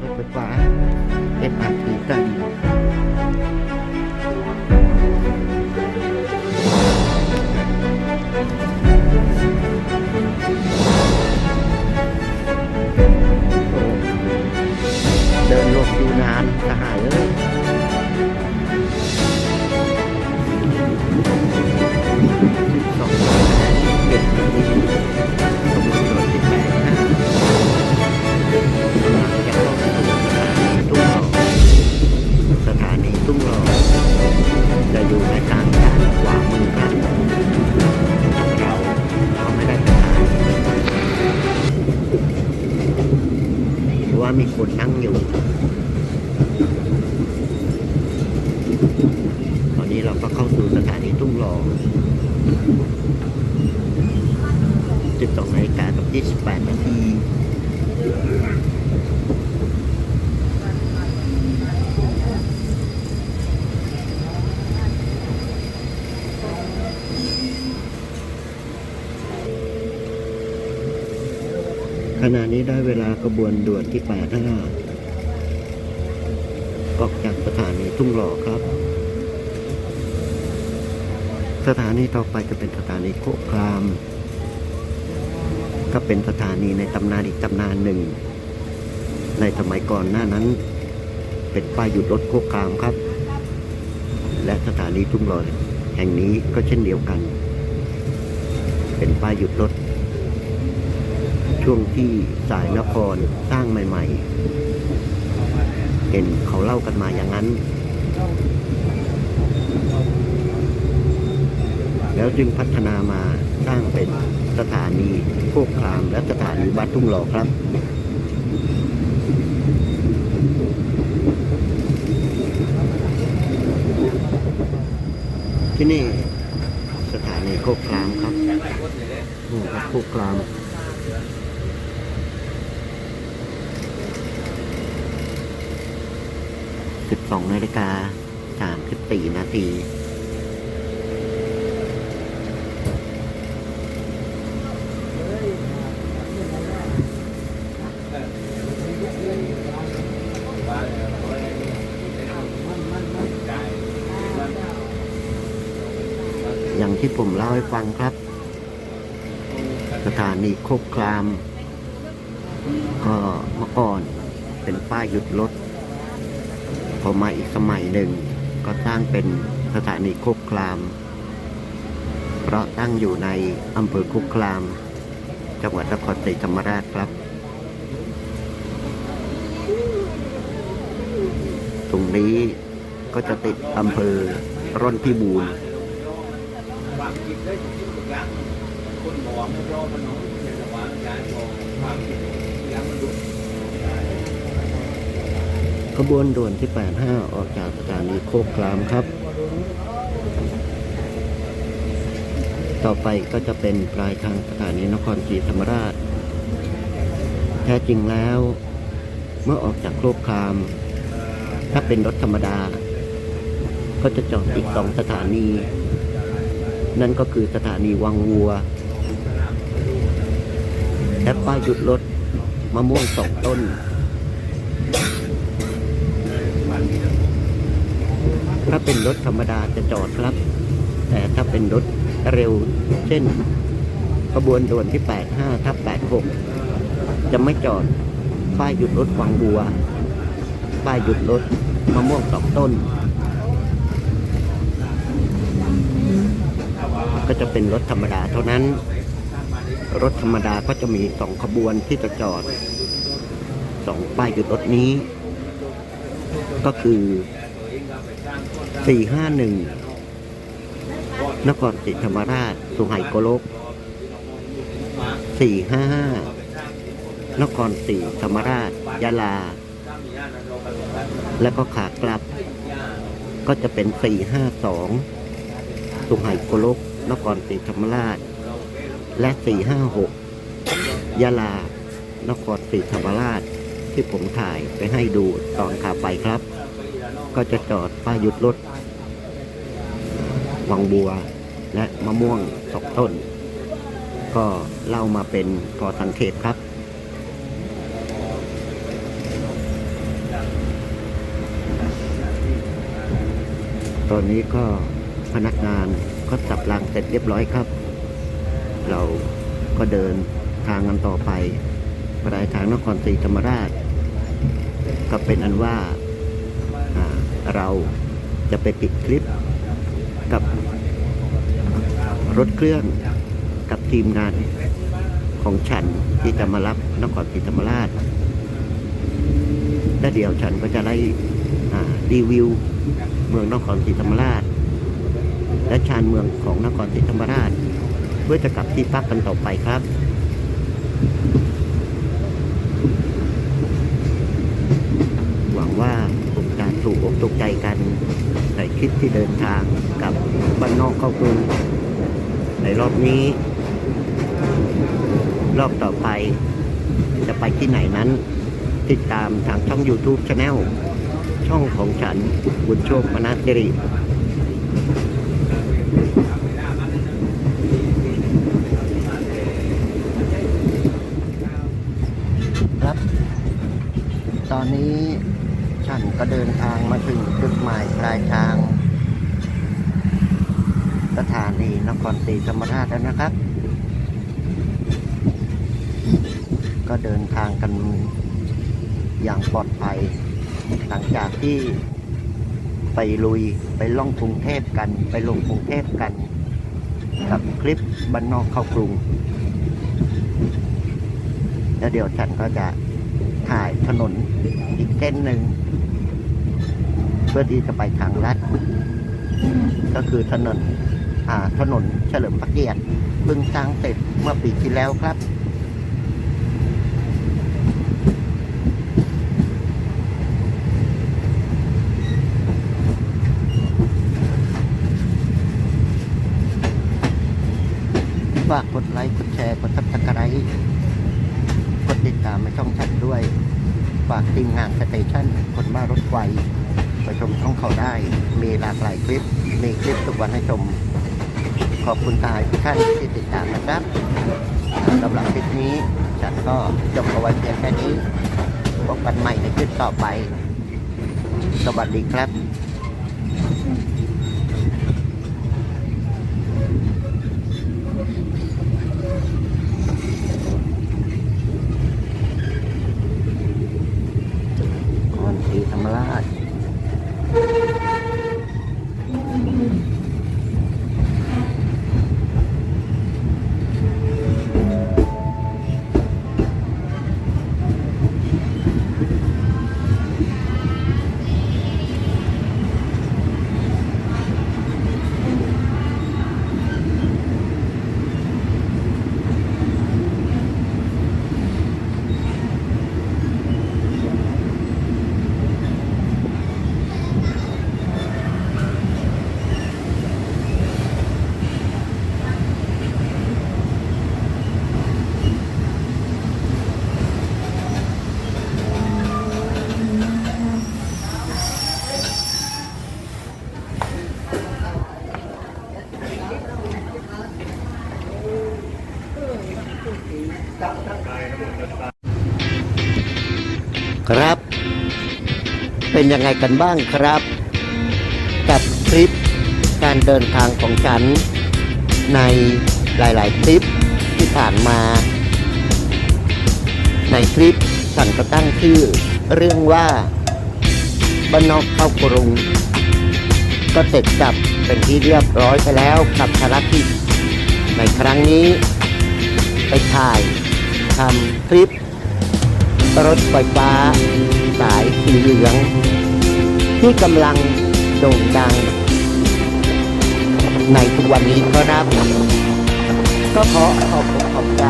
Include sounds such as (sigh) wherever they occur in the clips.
รถไฟฟ้า MRT นั่งอยู่ ตอนนี้เราก็เข้าสู่สถานีตุ้งหล่อ12นาฬิกากับ28นาที ขณะนี้ได้เวลากระบวนด่วนที่8ห้าออกจากสถานีทุ่งหล่อครับ สถานีต่อไปจะเป็นสถานีโคกคราม ก็เป็นสถานีในตำนานอีกตำนานหนึ่ง ในสมัยก่อนหน้านั้น เป็นป้ายหยุดรถโคกครามครับ และสถานีทุ่งหล่อแห่งนี้ก็เช่นเดียวกัน เป็นป้ายหยุดรถ ช่วงที่สายนครสร้างใหม่ๆ เห็นเขาเล่ากันมาอย่างนั้น แล้วจึงพัฒนามาสร้างเป็นสถานีโคกครามและสถานีบ้านทุ่งหล่อครับที่นี่สถานีโคกครามครับนี่ครับโคกคราม สิบสองนาฬิกาสามสิบสี่นาทีอย่างที่ผมเล่าให้ฟังครับ สถานีโคกคราม ก็เมื่อก่อนเป็นป้ายหยุดรถ พอมาอีกสมัยหนึ่ง ก็สร้างเป็นสถานีโคกคราม เพราะตั้งอยู่ในอำเภอโคกคราม จังหวัดนครศรีธรรมราชครับ ตรงนี้ก็จะติดอำเภอร่อนพิบูรณ์ความคิดได้ทุกอย่างคนมองไม่รอมันน้องในระหว่างการมองความคิดยังมันรู้ ขบวนด่วนที่ 85 ออกจากสถานีโคกครามครับ ต่อไปก็จะเป็นปลายทางสถานีนครศรีธรรมราช แท้จริงแล้ว เมื่อออกจากโคกคราม ถ้าเป็นรถธรรมดา ก็จะจอดอีกสองสถานี นั่นก็คือสถานีวังวัวและป้ายหยุดรถมะม่วงสองต้น ถ้าเป็นรถธรรมดาจะจอดครับ แต่ถ้าเป็นรถเร็ว เช่น ขบวนด่วนที่ 85ทับ86 จะไม่จอด ป้ายหยุดรถวังบัว ป้ายหยุดรถมะม่วงสองต้น ก็จะเป็นรถธรรมดาเท่านั้น รถธรรมดาก็จะมีสองขบวนที่จะจอดสองป้ายหยุดรถนี้ ก็คือ 451 นครศรีธรรมราช สุไหงโกลก 455 นครศรีธรรมราช ยะลา แล้วก็ขากลับ ก็จะเป็น 452 สุไหงโกลก นครศรีธรรมราช และ 456 ยะลา นครศรีธรรมราชที่ผมถ่ายไปให้ดูตอนขาไปครับ ก็จะจอดป้ายหยุดรถวังบัว และมะม่วงสองต้น ก็เล่ามาเป็นพอสังเกตครับตอนนี้ก็พนักงานก็สับรางเสร็จเรียบร้อยครับ เราก็เดินทางกันต่อไปปลายทางนครศรีธรรมราช ก็เป็นอันว่า เราจะไปปิดคลิปกับรถเครื่องกับทีมงานของฉันที่จะมารับนครศรีธรรมราชและเดี๋ยวฉันก็จะไล่รีวิวเมืองนครศรีธรรมราช และชานเมืองของนครศรีธรรมราช เพื่อจะกลับที่พักกันต่อไปครับ หวังว่าคงจะถูกอกถูกใจกันใน คลิปที่เดินทางกับบ้านนอกเข้ากรุงในรอบนี้ รอบต่อไปจะไปที่ไหนนั้น ติดตามทางช่อง YouTube Channel ช่องของฉันบุญโชคมนัสสิริครับ ตอนนี้ ฉันก็เดินทางมาถึงจุดหมายปลายทาง สถานีนครศรีธรรมราชแล้วนะครับ ก็เดินทางกันอย่างปลอดภัย หลังจากที่ไปลุยไปล่องกรุงเทพกัน ไปลงกรุงเทพกัน กับคลิปบ้านนอกเข้ากรุง แล้วเดี๋ยวฉันก็จะถ่ายถนนอีกเส้นหนึ่ง เพื่อที่จะไปทางลัดก็คือถนนถนนเฉลิมพระเกียรติเพิ่งสร้างเสร็จเมื่อปีที่แล้วครับ ฝากกดไลค์ กดแชร์ กดซับสไครต์กดติดตามในช่องฉันด้วย ฝากทีมงานสเตชันคนบ้ารถไฟ ไปชมช่องเขาได้ มีหลากหลายคลิป มีคลิปทุกวันให้ชม ขอบคุณทายทุกท่านที่ติดตามนะครับสำหรับคลิปนี้ฉันก็จบเอาไว้เพียงแค่นี้พบกันใหม่ในคลิปต่อไป สวัสดีครับนครศรีธรรมราช ครับ เป็นยังไงกันบ้างครับ กับคลิปการเดินทางของฉัน ในหลาย ๆ คลิปที่ผ่านมา ในคลิปฉันก็ตั้งชื่อเรื่องว่าบ้านนอกเข้ากรุง ก็เสร็จจับเป็นที่เรียบร้อยไปแล้วกับภารกิจในครั้งนี้ไปถ่าย ทำคลิป รถไฟฟ้า สายสีเหลือง ที่กำลังโด่งดัง ในทุกวันนี้ครับ ก็ขอขอบขอบใจ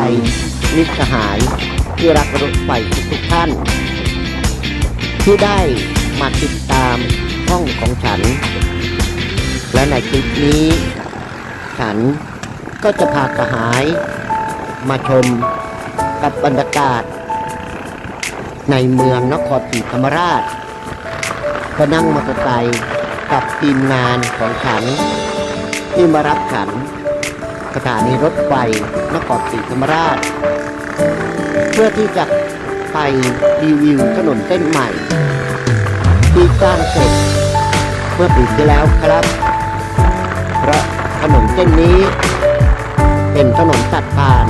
มิตรสหายที่รักรถไฟทุกท่าน ที่ได้มาติดตามช่องของฉัน และในคลิปนี้ ฉันก็จะพากระหายมาชม กับบรรยากาศ ในเมืองนครศรีธรรมราช ก็นั่งมอเตอร์ไซค์กับทีมงานของฉัน ที่มารับฉันสถานีรถไฟนครศรีธรรมราช เพื่อที่จะไปรีวิวถนนเส้นใหม่ ที่สร้างเสร็จมื่อปีที่แล้วครับเพราะถนนเส้นนี้ เป็นถนนตัดผ่าน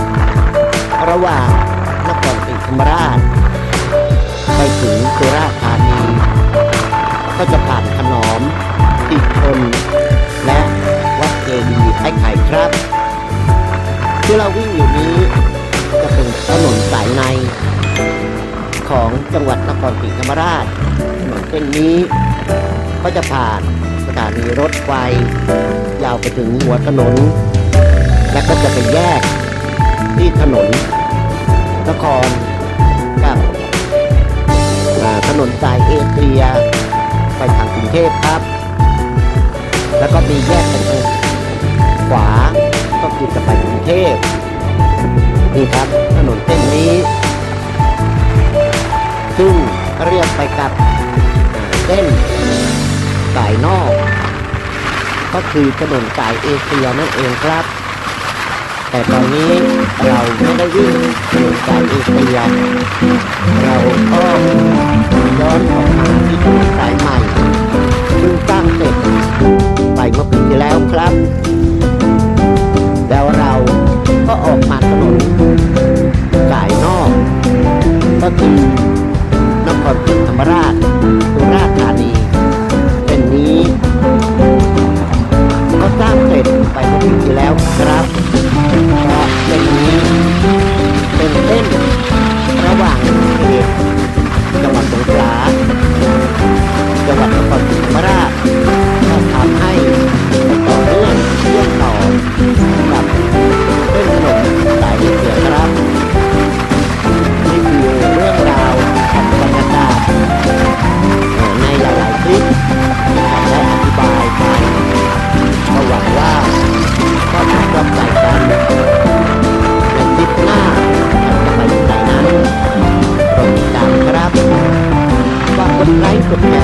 ระหว่างนครศรีธรรมราช ไปถึงสุราษฎร์ธานี ก็จะผ่านขนอมติดทนและวัดเจดีย์ไอ้ไข่ครับ ที่เราวิ่งอยู่นี้จะเป็นถนนสายใน ของจังหวัดนครศรีธรรมราชถนนเส้นนี้ก็จะผ่านสถานีรถไฟ ยาวไปถึงหัวถนน และก็จะไปแยก ที่ถนนนครกับถนนสายเอเชียไปทางกรุงเทพครับ แล้วก็มีแยกไปทางขวาก็คือจะไปกรุงเทพนี่ครับถนนเส้นนี้ ซึ่งเรียกไปกับเส้นสายนอก ก็คือถนนสายเอเชียนั่นเองครับ แต่ตอนนี้เราไม่ได้วิ่งถนนสายเอเชียเราก็ย้อนออกมาที่ถนนสายใหม่ซึ่งสร้างเสร็จไปเมื่อปีที่แล้วครับ แล้วเราก็ออกมา Okay. (laughs)